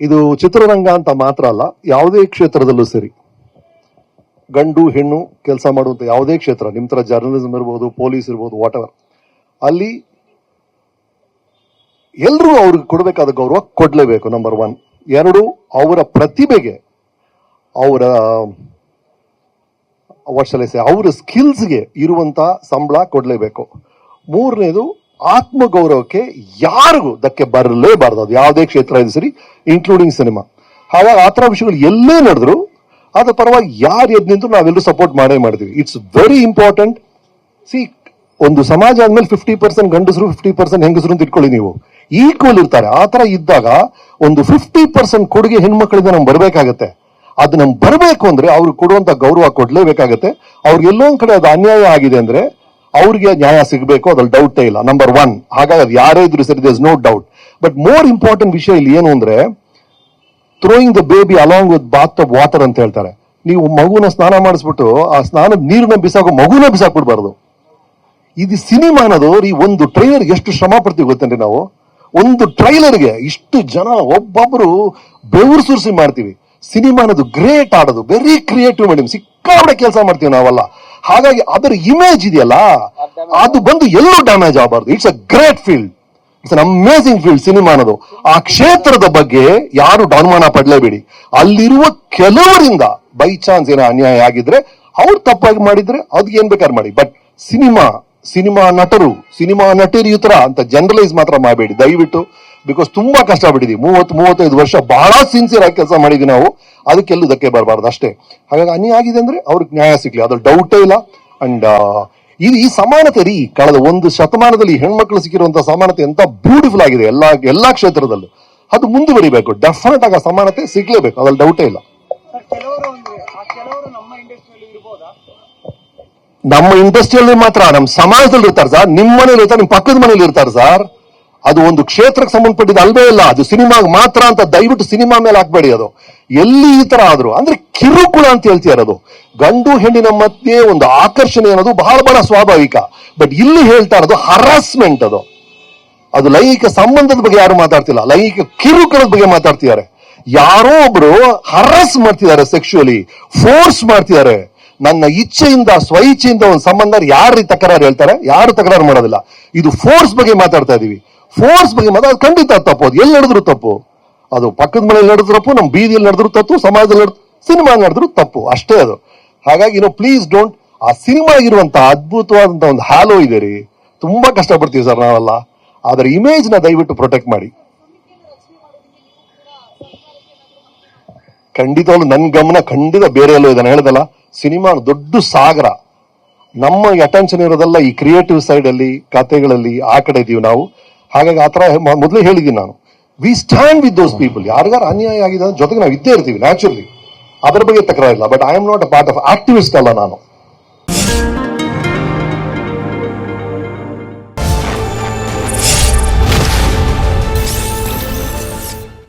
ಇದು ಚಿತ್ರರಂಗ ಅಂತ ಮಾತ್ರ ಅಲ್ಲ, ಯಾವುದೇ ಕ್ಷೇತ್ರದಲ್ಲೂ ಸರಿ. ಗಂಡು, ಹೆಣ್ಣು ಕೆಲಸ ಮಾಡುವಂಥ ಯಾವುದೇ ಕ್ಷೇತ್ರ ನಿಮ್ಮ ಥರ ಜರ್ನಲಿಸಮ್ ಇರ್ಬೋದು ಪೊಲೀಸ್ ಇರ್ಬೋದು ವಾಟ್ ಎವರ್ ಅಲ್ಲಿ ಎಲ್ಲರೂ ಅವ್ರಿಗೆ ಕೊಡಬೇಕಾದ ಗೌರವ ಕೊಡಲೇಬೇಕು ನಂಬರ್ ಒನ್ ಎರಡು, ಅವರ ಪ್ರತಿಭೆಗೆ, ಅವರ ವರ್ಷಲೆಸೆ ಅವರ ಸ್ಕಿಲ್ಸ್ಗೆ ಇರುವಂಥ ಸಂಬಳ ಕೊಡಲೇಬೇಕು. ಮೂರನೇದು ಆತ್ಮಗೌರವಕ್ಕೆ ಯಾರಿಗೂ ಧಕ್ಕೆ ಬರಲೇಬಾರದು. ಅದು ಯಾವುದೇ ಕ್ಷೇತ್ರ ಇದೆ ಸರಿ ಇನ್ಕ್ಲೂಡಿಂಗ್ ಸಿನಿಮಾ ಹಾಗಾಗಿ ಆ ಥರ ವಿಷಯಗಳು ಎಲ್ಲೇ ನಡೆದ್ರು ಅದ್ರ ಪರವಾಗಿ ಯಾರು ಎದ್ ನಿಂತರೂ ನಾವೆಲ್ಲರೂ ಸಪೋರ್ಟ್ ಮಾಡೇ ಮಾಡ್ತೀವಿ. ಇಟ್ಸ್ ವೆರಿ ಇಂಪಾರ್ಟೆಂಟ್ ಸಿ ಒಂದು ಸಮಾಜ ಆದ್ಮೇಲೆ ಫಿಫ್ಟಿ ಪರ್ಸೆಂಟ್ ಗಂಡಸರು ಫಿಫ್ಟಿ ಪರ್ಸೆಂಟ್ ಹೆಂಗಸರು ಅಂತ ಇಟ್ಕೊಳ್ಳಿ ನೀವು. ಈಕ್ವಲ್ ಇರ್ತಾರೆ. ಆ ಥರ ಇದ್ದಾಗ ಒಂದು ಫಿಫ್ಟಿ ಪರ್ಸೆಂಟ್ ಕೊಡುಗೆ ಹೆಣ್ಮಕ್ಳಿಂದ ನಮ್ಗೆ ಬರಬೇಕಾಗತ್ತೆ. ಅದು ನಮ್ಗೆ ಬರಬೇಕು ಅಂದ್ರೆ ಅವ್ರಿಗೆ ಕೊಡುವಂತ ಗೌರವ ಕೊಡ್ಲೇಬೇಕಾಗತ್ತೆ. ಅವ್ರಿಗೆ ಎಲ್ಲೋ ಒಂದ್ ಕಡೆ ಅದು ಅನ್ಯಾಯ ಆಗಿದೆ ಅಂದ್ರೆ ಅವ್ರಿಗೆ ನ್ಯಾಯ ಸಿಗಬೇಕು, ಅದ್ರಲ್ಲಿ ಡೌಟೇ ಇಲ್ಲ. ನಂಬರ್ ಒನ್ ಹಾಗಾಗಿ ಅದು ಯಾರೇ ಇದ್ರು ಸರಿ is no doubt but more important ವಿಷಯ ಇಲ್ಲಿ ಏನು ಅಂದ್ರೆ throwing the baby along with bath of water ಅಂತ ಹೇಳ್ತಾರೆ. ನೀವು ಮಗುನ ಸ್ನಾನ ಮಾಡಿಸ್ಬಿಟ್ಟು, ಆ ಸ್ನಾನದ ನೀರನ್ನ ಬಿಸಾಕೋ ಮಗುನ ಬಿಸಾಕ್ಬಿಡ್ಬಾರ್ದು. ಇದು ಸಿನಿಮಾ ಅನ್ನೋದು ಈ ಒಂದು ಟ್ರೈಲರ್ ಎಷ್ಟು ಶ್ರಮ ಪಡ್ತೀವಿ ಗೊತ್ತೇನ್ರಿ ನಾವು? ಒಂದು ಟ್ರೈಲರ್ಗೆ ಇಷ್ಟು ಜನ ಒಬ್ಬೊಬ್ರು ಬೆವರು ಸುರಿಸಿ ಮಾಡ್ತೀವಿ. ಸಿನಿಮಾ ಅನ್ನೋದು ಗ್ರೇಟ್ ಆಡೋದು ವೆರಿ ಕ್ರಿಯೇಟಿವ್ ಮೇಡಮ್. ಸಿಕ್ಕಾಬಡೆ ಕೆಲಸ ಮಾಡ್ತೀವಿ ನಾವೆಲ್ಲ. ಹಾಗಾಗಿ ಅದರ ಇಮೇಜ್ ಇದೆಯಲ್ಲ, ಅದು ಬಂದು ಎಲ್ಲೂ ಡ್ಯಾಮೇಜ್ ಆಗಬಾರ್ದು. It's a great field it's an amazing field cinema ಅನ್ನೋದು. ಆ ಕ್ಷೇತ್ರದ ಬಗ್ಗೆ ಯಾರು ಡಾನ್ಮಾನ ಪಡಲೇಬೇಡಿ. ಅಲ್ಲಿರುವ ಕೆಲವರಿಂದ ಬೈ ಚಾನ್ಸ್ ಏನೋ ಅನ್ಯಾಯ ಆಗಿದ್ರೆ, ಅವ್ರು ತಪ್ಪಾಗಿ ಮಾಡಿದ್ರೆ ಅದಕ್ಕೆ ಏನ್ ಬೇಕಾದ್ರೆ ಮಾಡಿ. ಬಟ್ ಸಿನಿಮಾ ಸಿನಿಮಾ ನಟರು ಸಿನಿಮಾ ನಟರಿಯುತರ ತರ ಅಂತ ಜನರಲೈಸ್ ಮಾತ್ರ ಮಾಡಬೇಡಿ. ದಯವಿಟ್ಟು ಬಿಕಾಸ್ ತುಂಬಾ ಕಷ್ಟ ಬಿಟ್ಟಿದ್ವಿ ಮೂವತ್ತು ಮೂವತ್ತೈದು ವರ್ಷ ಬಹಳ ಸಿನ್ಸಿಯರ್ ಆಗಿ ಕೆಲಸ ಮಾಡಿದ್ವಿ ನಾವು. ಅದಕ್ಕೆಲ್ಲೂ ಧಕ್ಕೆ ಬರಬಾರ್ದು ಅಷ್ಟೇ. ಹಾಗಾಗಿ ಅನ್ಯಾಯ ಆಗಿದೆ ಅಂದ್ರೆ ಅವ್ರಿಗೆ ನ್ಯಾಯ ಸಿಗ್ಲಿ. ಅದ್ರ ಡೌಟೇ ಇಲ್ಲ. ಅಂಡ್ ಇದು ಈ ಸಮಾನತೆ ರೀ. ಕಳೆದ ಒಂದು ಶತಮಾನದಲ್ಲಿ ಹೆಣ್ಮಕ್ಳು ಸಿಕ್ಕಿರುವಂತಹ ಸಮಾನತೆ ಎಂತ ಬ್ಯೂಟಿಫುಲ್ ಆಗಿದೆ ಎಲ್ಲಾ ಎಲ್ಲಾ ಕ್ಷೇತ್ರದಲ್ಲೂ. ಅದು ಮುಂದುವರಿಬೇಕು. ಡೆಫಿನೆಟ್ ಆಗಿ ಸಮಾನತೆ ಸಿಗ್ಲೇಬೇಕು. ಅದ್ರಲ್ಲಿ ಡೌಟೇ ಇಲ್ಲ. ನಮ್ಮ ಇಂಡಸ್ಟ್ರಿಯಲ್ಲಿ ಮಾತ್ರ ನಮ್ಮ ಸಮಾಜದಲ್ಲಿ ಇರ್ತಾರೆ ಸರ್ ನಿಮ್ಮ ಮನೇಲಿ ಇರ್ತಾರೆ ನಿಮ್ಮ ಪಕ್ಕದ ಮನೇಲಿ ಇರ್ತಾರೆ ಸರ್ ಅದು ಒಂದು ಕ್ಷೇತ್ರಕ್ಕೆ ಸಂಬಂಧಪಟ್ಟಿದ್ದು ಅಲ್ವೇ ಇಲ್ಲ ಅದು ಸಿನಿಮಾಗೆ ಮಾತ್ರ ಅಂತ ದಯವಿಟ್ಟು ಸಿನಿಮಾ ಮೇಲೆ ಹಾಕ್ಬೇಡಿ ಅದು. ಎಲ್ಲಿ ಈ ತರ ಆದ್ರು, ಅಂದ್ರೆ ಕಿರುಕುಳ ಅಂತ ಹೇಳ್ತಿದ್ದಾರೆ ಅದು ಗಂಡು ಹೆಣ್ಣಿನ ಮಧ್ಯೆ ಒಂದು ಆಕರ್ಷಣೆ ಅನ್ನೋದು ಬಹಳ ಬಹಳ ಸ್ವಾಭಾವಿಕ. ಬಟ್ ಇಲ್ಲಿ ಹೇಳ್ತಾ ಇರೋದು ಹರಾಸ್ಮೆಂಟ್ ಅದು. ಅದು ಲೈಂಗಿಕ ಸಂಬಂಧದ ಬಗ್ಗೆ ಯಾರು ಮಾತಾಡ್ತಿಲ್ಲ, ಲೈಂಗಿಕ ಕಿರುಕುಳದ ಬಗ್ಗೆ ಮಾತಾಡ್ತಿದ್ದಾರೆ. ಯಾರೋ ಒಬ್ರು ಹರಾಸ್ ಮಾಡ್ತಿದ್ದಾರೆ ಸೆಕ್ಷುಯಲಿ ಫೋರ್ಸ್ ಮಾಡ್ತಿದ್ದಾರೆ. ನನ್ನ ಇಚ್ಛೆಯಿಂದ, ಸ್ವಇಚ್ಛೆಯಿಂದ ಒಂದು ಸಂಬಂಧ ಯಾರು ತಕರಾರು ಹೇಳ್ತಾರೆ? ಯಾರು ತಕರಾರು ಮಾಡೋದಿಲ್ಲ. ಇದು ಫೋರ್ಸ್ ಬಗ್ಗೆ ಮಾತಾಡ್ತಾ ಇದೀವಿ. ಫೋರ್ಸ್ ಬಗ್ಗೆ ಮಾತಾಡ ಖಂಡಿತ ತಪ್ಪು. ಅದು ಎಲ್ಲಿ ನಡೆದ್ರು ತಪ್ಪು. ಅದು ಪಕ್ಕದ ಮನೆಯಲ್ಲಿ ನಡೆದ್ರು ನಮ್ಮ ಬೀದಿಯಲ್ಲಿ ನಡೆದ್ರು ತಪ್ಪು, ಸಮಾಜದಲ್ಲಿ ನಡೆದ್ರು ಸಿನಿಮಾ ನಡೆದ್ರು ತಪ್ಪು. ಅಷ್ಟೇ ಅದು. ಹಾಗಾಗಿ ನೋ ಪ್ಲೀಸ್ ಡೋಂಟ್ ಆ ಸಿನಿಮಾ ಇರುವಂತ ಅದ್ಭುತವಾದಂತ ಒಂದು ಹಾಲೋ ಇದೆ ರೀ. ತುಂಬಾ ಕಷ್ಟಪಡ್ತೀವಿ ಸರ್ ನಾವೆಲ್ಲ. ಅದರ ಇಮೇಜ್ನ ದಯವಿಟ್ಟು ಪ್ರೊಟೆಕ್ಟ್ ಮಾಡಿ. ಖಂಡಿತವಾಗ್ಲು ನನ್ನ ಗಮನ ಖಂಡಿತ ಬೇರೆ ಎಲ್ಲೋ ಇದೆ ನಾನು ಹೇಳ್ದಲ್ಲ ಸಿನಿಮಾ ದೊಡ್ಡ ಸಾಗರ. ನಮ್ಮ ಅಟೆನ್ಷನ್ ಇರೋದಲ್ಲ ಈ ಕ್ರಿಯೇಟಿವ್ ಸೈಡ್ ಅಲ್ಲಿ, ಕಥೆಗಳಲ್ಲಿ, ಆ ಕಡೆ ಇದೀವಿ ನಾವು. ಹಾಗಾಗಿ ಆತರ ಮೊದಲೇ ಹೇಳಿದ್ದೀನಿ ನಾನು. We stand with those people ಯಾರಿಗಾರ ಅನ್ಯಾಯ ಆಗಿದೆ ಜೊತೆಗೆ ನಾವು ಇದ್ದೇ ಇರ್ತೀವಿ ನ್ಯಾಚುರಲಿ ಅದರ ಬಗ್ಗೆ ತಕರಾರಿಲ್ಲ. But I am not a part of activist ಅಲ್ಲ ನಾನು.